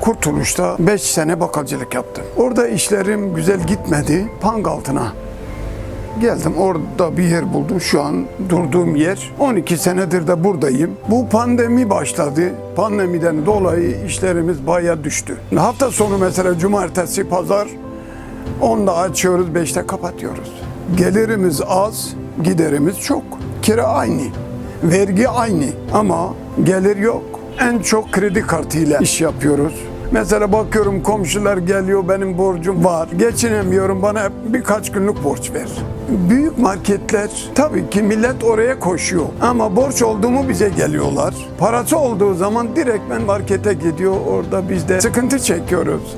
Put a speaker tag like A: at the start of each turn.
A: Kurtuluş'ta 5 sene bakkalcılık yaptım. Orada işlerim güzel gitmedi. Pank altına geldim. Orada bir yer buldum. Şu an durduğum yer. 12 senedir de buradayım. Bu pandemi başladı. Pandemiden dolayı işlerimiz bayağı düştü. Hafta sonu mesela cumartesi, pazar 10'da açıyoruz, 5'te kapatıyoruz. Gelirimiz az, giderimiz çok. Kira aynı, vergi aynı ama gelir yok. En çok kredi kartıyla iş yapıyoruz. Mesela bakıyorum komşular geliyor benim borcum var. Geçinemiyorum bana birkaç günlük borç ver. Büyük marketler tabii ki millet oraya koşuyor. Ama borç oldu mu bize geliyorlar. Parası olduğu zaman direkt ben markete gidiyor. Orada biz de sıkıntı çekiyoruz.